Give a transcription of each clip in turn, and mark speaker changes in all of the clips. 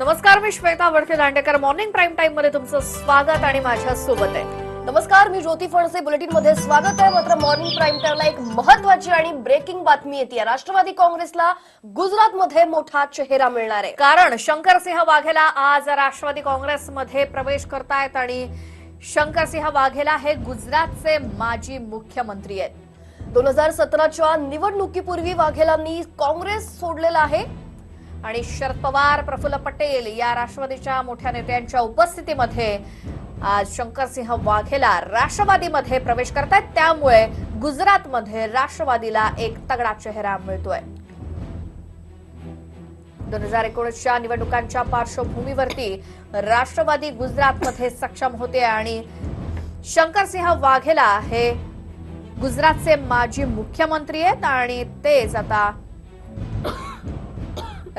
Speaker 1: नमस्कार मी Shweta Wadke Dandekar. Morning prime टाइममध्ये तुमचं स्वागत आणि माझ्या सोबत आहे.
Speaker 2: नमस्कार मी ज्योती फणसे. बुलेटिनमध्ये स्वागत आहे. मात्र मॉर्निंग प्राईम टाइमला एक महत्वाची आणि ब्रेकिंग बातमी येते. राष्ट्रवादी काँग्रेसला गुजरात मध्ये मोठा चेहरा मिळणार आहे.
Speaker 1: कारण शंकरसिंह वाघेला आज राष्ट्रवादी काँग्रेसमध्ये प्रवेश करतायत आणि शंकरसिंह वाघेला हे गुजरातचे माजी मुख्यमंत्री आहेत.
Speaker 2: दोन हजार सतराच्या निवडणुकीपूर्वी वाघेलांनी काँग्रेस सोडलेला आहे.
Speaker 1: आणि शरद पवार प्रफुल्ल पटेल या राष्ट्रवादीच्या मोठ्या नेत्यांच्या उपस्थितीमध्ये आज शंकरसिंह वाघेला राष्ट्रवादीमध्ये प्रवेश करतायत. त्यामुळे गुजरातमध्ये राष्ट्रवादीला एक तगडा चेहरा मिळतोय. दोन हजार एकोणीसच्या निवडणुकांच्या पार्श्वभूमीवरती राष्ट्रवादी गुजरातमध्ये सक्षम होते आणि शंकरसिंह वाघेला हे गुजरातचे माजी मुख्यमंत्री आहेत आणि तेच आता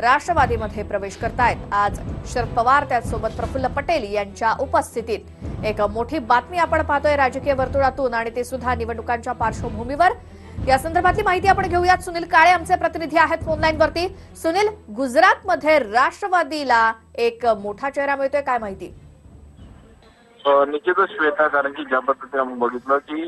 Speaker 1: राष्ट्रवादीमध्ये प्रवेश करतायत. आज शरद पवार त्याचसोबत प्रफुल्ल पटेल यांच्या उपस्थितीत. एक मोठी बातमी आपण पाहतोय राजकीय वर्तुळातून आणि ते सुद्धा निवडणुकांच्या पार्श्वभूमीवर. या संदर्भातली माहिती आपण घेऊयात. सुनील काळे आमचे प्रतिनिधी आहेत फोनलाईन वरती. सुनील गुजरातमध्ये राष्ट्रवादीला एक मोठा चेहरा मिळतोय. काय माहिती?
Speaker 3: निश्चितच श्वेता कारण की ज्या पद्धतीने आपण बघितलं की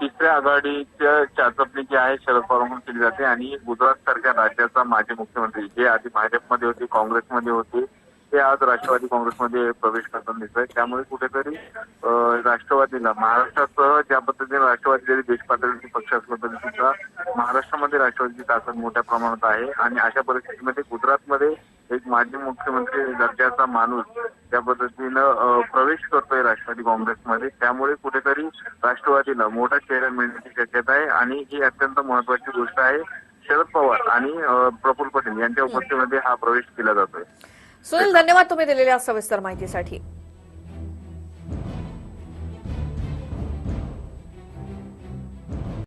Speaker 3: तिसऱ्या आघाडीच्या चाचपणी जी आहे शरद पवारांकडून केली जाते आणि गुजरात सारख्या राज्याचा माजी मुख्यमंत्री जे आधी भाजपमध्ये होते काँग्रेसमध्ये होते ते आज राष्ट्रवादी काँग्रेसमध्ये प्रवेश करताना दिसत आहे त्यामुळे कुठेतरी राष्ट्रवादीला महाराष्ट्रासह ज्या पद्धतीने राष्ट्रवादी जरी पक्ष असलं तरी सुद्धा महाराष्ट्रामध्ये राष्ट्रवादीची ताकद मोठ्या प्रमाणात आहे आणि अशा परिस्थितीमध्ये गुजरातमध्ये एक माजी मुख्यमंत्री दर्जाचा माणूस त्या पद्धतीनं प्रवेश करतोय राष्ट्रवादी काँग्रेसमध्ये. त्यामुळे कुठेतरी राष्ट्रवादीला मोठा चेहरा मिळण्याची शक्यता आहे. आणि ही अत्यंत महत्वाची गोष्ट आहे. शरद पवार आणि प्रफुल्ल पटेल यांच्या उपस्थितीमध्ये हा प्रवेश केला जातोय.
Speaker 1: सुनील धन्यवाद तुम्ही दिलेल्या सविस्तर माहितीसाठी.